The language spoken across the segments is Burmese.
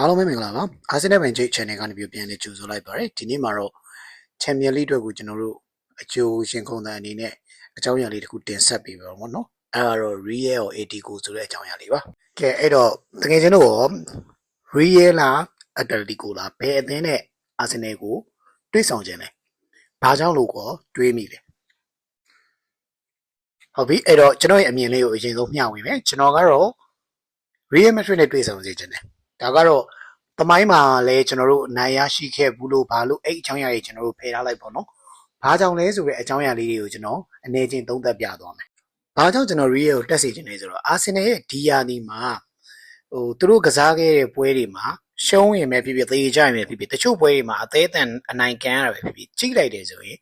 အားလုံးပဲမင်္ဂလာပါအာဆင်နယ်ဘန်ဂျိတ် channel ကနေပြီးပြန်လည်ကြိုဆိုလိုက်ပါရစေဒီနေ့မှာတော့ Champion League အတွက်ကိုကျွန်တော်တို့အကျိုးရှင်ခုံတန်အနေနဲ့အကြောင်းအရာလေးတစ်ခုတင်ဆက်ပေးပါတော့နော်အဲဒါတော့ Real or Atletico ဆိုတဲ့အကြောင်းအရာလေးပါကဲအဲ့တော့တကယ်ချင်းတို့ရော Real လား Atletico လားဘယ်အသင်းနဲ့အာဆင်နယ်ကိုတွေးဆောင်ခြင်းလဲဘာကြောင့်လို့ကောတွေးမိလဲဟုတ်ပြီအဲ့တော့ကျွန်တော်ရဲ့အမြင်လေးကိုအရင်ဆုံးမျှဝေမယ်ကျွန်တော်ကတော့ Real Madrid နဲ့တွေ့ဆုံစေခြင်းတယ် ဒါကတော့တမိုင်းမှာလည်းကျွန်တော်တို့နိုင်ရရှိခဲ့ဘူးလို့ဘာလို့အဲ့အကြောင်းအရာတွေကျွန်တော်တို့ဖယ်ထားလိုက်ပေါ့နော်။ဘာကြောင့်လဲဆိုတဲ့အကြောင်းအရာလေးတွေကိုကျွန်တော်အနေချင်းသုံးသပ်ပြသွားမယ်။ဘာကြောင့်ကျွန်တော် Real ကိုတက်စီခြင်းလဲဆိုတော့ Arsenal ရဲ့ဒီယာနီမှာဟိုသူတို့ကစားခဲ့တဲ့ပွဲတွေမှာရှုံးရင်ပဲဖြစ်ဖြစ်သေကြရင်ပဲဖြစ်ဖြစ်တချို့ပွဲတွေမှာအသေးအတန်အနိုင်ကန်ရတာပဲဖြစ်ဖြစ်ကြိလိုက်တယ်ဆိုရင်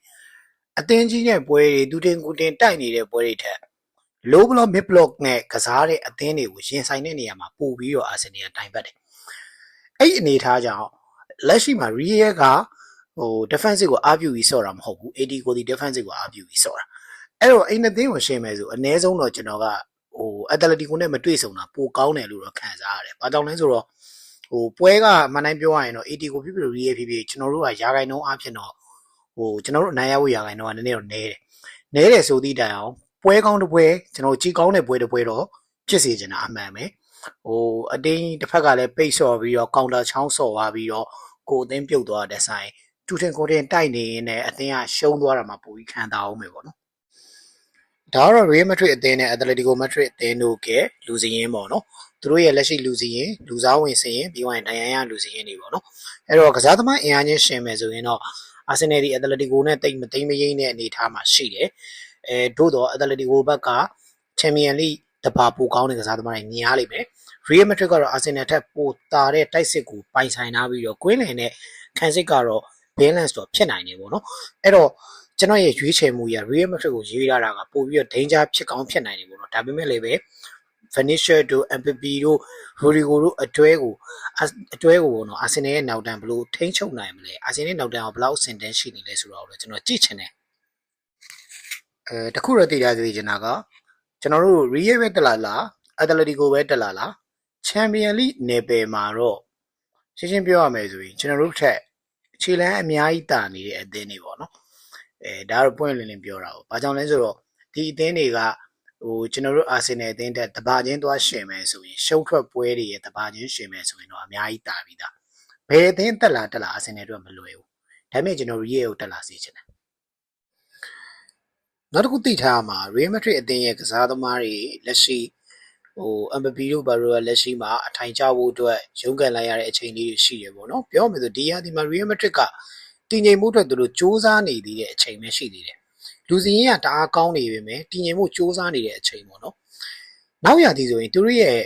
အသင်းကြီးရဲ့ပွဲတွေဒူတင်ကူတင်တိုက်နေတဲ့ပွဲတွေထက် low block mid block နဲ့ကစားတဲ့အသင်းတွေကိုရင်ဆိုင်တဲ့နေရာမှာပို့ပြီးတော့ Arsenal ကတိုင်ပတ်တယ်။ အဲ့ဒီအနေထားကြောင့်လက်ရှိမှာ Real ကဟို defensive ကိုအားပြုပြီးဆော့တာမဟုတ်ဘူး AD ကိုဒီ defensive ကိုအားပြုပြီးဆော့တာ။အဲ့တော့အဲ့နှစ်သင်းကိုရှင်းမယ်ဆိုအနည်းဆုံးတော့ကျွန်တော်ကဟို Atletico နဲ့မတွေ့ဆုံတာပိုကောင်းတယ်လို့တော့ခံစားရတယ်။ဘာကြောင့်လဲဆိုတော့ဟိုပွဲကမှန်တိုင်းပြောရရင်တော့ AD ကိုဖြစ်ဖြစ် Real ဖြစ်ဖြစ်ကျွန်တော်တို့ကရာဂိုင်နှုန်းအဖြစ်တော့ဟိုကျွန်တော်တို့အနိုင်ရဖို့ရာဂိုင်နှုန်းကနည်းနည်းတော့နည်းတယ်။နည်းတယ်ဆိုသည့်တိုင်အောင်ပွဲကောင်းတစ်ပွဲကျွန်တော်ကြီးကောင်းတဲ့ပွဲတစ်ပွဲတော့ဖြစ်စေချင်တာအမှန်ပဲ ဟိုအတင်းတစ်ဖက်ကလည်းပိတ်ဆော့ပြီးတော့ကောင်တာချောင်းဆော့သွားပြီးတော့ကိုအသင်းပြုတ်သွားတဲ့ဆိုင်တူထင်ကိုတင်တိုက်နေရင်လည်းအသင်းကရှုံးသွားတာမှပိုပြီးခံစားအောင်မယ်ပေါ့နော်ဒါကတော့ Real Madrid အသင်းနဲ့ Atletico Madrid အသင်းတို့ကလူစည်းရင်းပေါ့နော်သူတို့ရဲ့လက်ရှိလူစည်းရင်းလူစားဝင်စည်းရင်းပြီးသွားရင်ဒိုင်ယန်ရလူစည်းရင်းတွေပေါ့နော်အဲ့တော့ကစားသမားအင်အားချင်းရှင်မယ်ဆိုရင်တော့အာဆင်နယ်ဒီ Atletico နဲ့တိတ်မသိမ့်မရိမ့်တဲ့အနေအထားမှာရှိတယ်အဲတို့တော့ Atletico ဘက်က Champion League တပါပိုကောင်းတဲ့ကစားသမားတွေမြင်ရလိမ့်မယ် Real Madrid ကတော့ Arsenal ထက်ပိုတာတဲ့တိုက်စစ်ကိုပိုင်ဆိုင်ထားပြီးတော့ကွင်းလင်နဲ့ခံစစ်ကတော့ balance တော့ဖြစ်နိုင်နေပေါ့နော်အဲ့တော့ကျွန်တော်ရဲ့ရွေးချယ်မှုရ Real Madrid ကိုရွေးလာတာကပို့ပြီးတော့ danger ဖြစ်ကောင်းဖြစ်နိုင်နေပေါ့နော်ဒါပေမဲ့လည်းပဲ Vinicius တို့ Mbappe တို့ Rodrigo တို့အတွဲကိုအတွဲကိုပေါ့နော် Arsenal ရဲ့နောက်တန်းဘလို့ထိန်းချုပ်နိုင်မလဲ Arsenal ရဲ့နောက်တန်းကဘလောက်အဆင့်တန်းရှိနေလဲဆိုတော့လည်းကျွန်တော်ကြည့်ချင်တယ်အဲတခုတော့သိထားသေးချင်တာက ကျွန်တော်တို့ Real ပဲတက်လာလား Atletico ပဲတက်လာလား Champion League နယ်ပယ်မှာတော့ရှင်းရှင်းပြောရမယ်ဆိုရင်ကျွန်တော်တို့ထက်ခြေလမ်းအများကြီးတာနေတဲ့အသင်းတွေပေါ့နော်အဲဒါတော့ပွင့်လင်းလင်းပြောတာပေါ့ဘာကြောင့်လဲဆိုတော့ဒီအသင်းတွေကဟိုကျွန်တော်တို့အာဆင်နယ်အသင်းတက်တပါချင်းသွားရှင်မယ်ဆိုရင်ရှုံးထွက်ပွဲတွေရဲ့တပါချင်းရှင်မယ်ဆိုရင်တော့အများကြီးတာပြီးသားဘယ်အသင်းတက်လာတက်လာအာဆင်နယ်တို့ကမလွယ်ဘူးဒါပေမဲ့ကျွန်တော် Real ကိုတက်လာစေချင်တယ် နောက်တစ်ခုသိထားမှာ Real Madrid အသင်းရဲ့ကစားသမားတွေလက်ရှိဟို MVP တို့ဘာလို့လက်ရှိမှာအထိုင်ကျဖို့အတွက်ရုန်းကန်လိုက်ရတဲ့အချိန်လေးတွေရှိရပေါ့နော်ပြောမယ်ဆိုဒီဟာဒီမှာ Real Madrid ကတည်ငြိမ်မှုအတွက်သူတို့စူးစမ်းနေသေးတဲ့အချိန်ပဲရှိသေးတယ်လူစီရင်ကတအားကောင်းနေပြီမယ်တည်ငြိမ်မှုစူးစမ်းနေတဲ့အချိန်ပေါ့နော်နောက်ရသည်ဆိုရင်သူတို့ရဲ့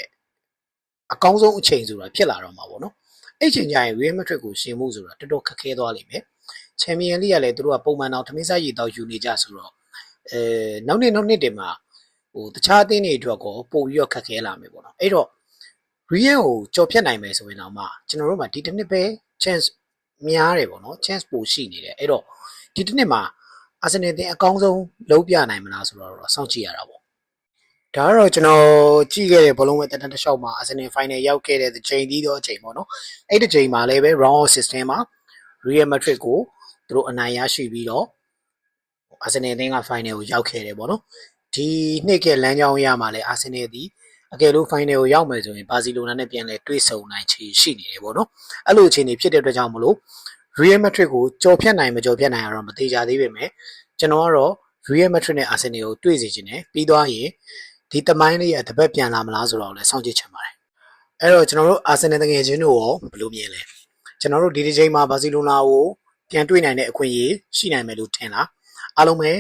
အကောင်းဆုံးအချိန်ဆိုတာဖြစ်လာတော့မှာပေါ့နော်အဲ့ချိန်ကျရင် Real Madrid ကိုရှင်မှုဆိုတာတော်တော်ခက်ခဲသွားလိမ့်မယ်ချန်ပီယံလိကလည်းသူတို့ကပုံမှန်တော့ထမင်းစားရည်တော့ယူနေကြဆိုတော့ အဲနောက်နှစ်နောက်နှစ်တင်မှာဟိုတခြားအသင်းတွေအတွက်ကိုပို့ပြီးတော့ခက်ခဲလာမယ်ပေါ့နော်အဲ့တော့ Real ကိုကြော်ဖြတ်နိုင်မယ်ဆိုရင်တော့မှကျွန်တော်တို့မှာဒီတစ်နှစ်ပဲ chance များတယ်ပေါ့နော် chance ပိုရှိနေတယ်အဲ့တော့ဒီတစ်နှစ်မှာ Arsenal တင်အကောင်းဆုံးလုံးပြနိုင်မလားဆိုတော့စောင့်ကြည့်ရတာပေါ့ဒါကတော့ကျွန်တော်ကြည့်ခဲ့တဲ့ဘလုံးဝဲတက်တန်းတစ်လျှောက်မှာ Arsenal final ရောက်ခဲ့တဲ့ချိန်ဒီတော့အချိန်ပေါ့နော်အဲ့ဒီချိန်မှာလည်းပဲ round of 16မှာ Real Madrid ကိုသူတို့အနိုင်ရရှိပြီးတော့ Arsenal အသင်းက final ကိုရောက်ခဲ့တယ်ပေါ့နော်ဒီနှစ်ကလမ်းကြောင်းရမှာလဲ Arsenal ဒီအကယ်လို့ final ကိုရောက်မယ်ဆိုရင်ဘာစီလိုနာနဲ့ပြန်လဲတွေ့ဆုံနိုင်ချေရှိနေတယ်ပေါ့နော်အဲ့လိုအခြေအနေဖြစ်တဲ့အတွက်ကြောင့်မလို့ Real Madrid ကိုကြော်ဖြတ်နိုင်မကြော်ဖြတ်နိုင်အောင်မသေးကြသေးပေမဲ့ကျွန်တော်ကတော့ Real Madrid နဲ့ Arsenal ကိုတွေ့စေချင်တယ်ပြီးသွားရင်ဒီတမိုင်းလေးရဲ့တပတ်ပြန်လာမလားဆိုတော့လည်းစောင့်ကြည့်ချင်ပါတယ်အဲ့တော့ကျွန်တော်တို့ Arsenal တကယ်ချင်းတို့ရောဘယ်လိုမြင်လဲကျွန်တော်တို့ဒီဒီချိန်မှာဘာစီလိုနာကိုပြန်တွေ့နိုင်တဲ့အခွင့်အရေးရှိနိုင်မယ်လို့ထင်လား အားလုံးပဲ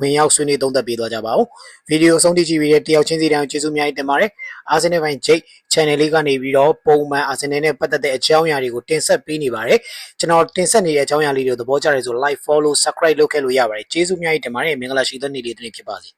ဝင်ရောက်ဆွေးနွေးသုံးသပ်ပေးသွားကြပါဦးဗီဒီယိုဆုံးထိကြည့်ပြီးတဲ့တယောက်ချင်းစီတိုင်းကျေးဇူးအများကြီးတင်ပါတယ်အာဆင်နယ်ဘိုင်ဂျိတ် channel လေးကနေပြီးတော့ပုံမှန်အာဆင်နယ်နဲ့ပတ်သက်တဲ့အကြောင်းအရာတွေကိုတင်ဆက်ပေးနေပါတယ်ကျွန်တော်တင်ဆက်နေတဲ့အကြောင်းအရာလေးတွေသဘောကျတယ်ဆို like follow subscribe လုပ်ခဲ့လို့ရပါတယ်ကျေးဇူးအများကြီးတင်ပါတယ်မင်္ဂလာရှိသောနေ့လေးတစ်နေ့ဖြစ်ပါစေ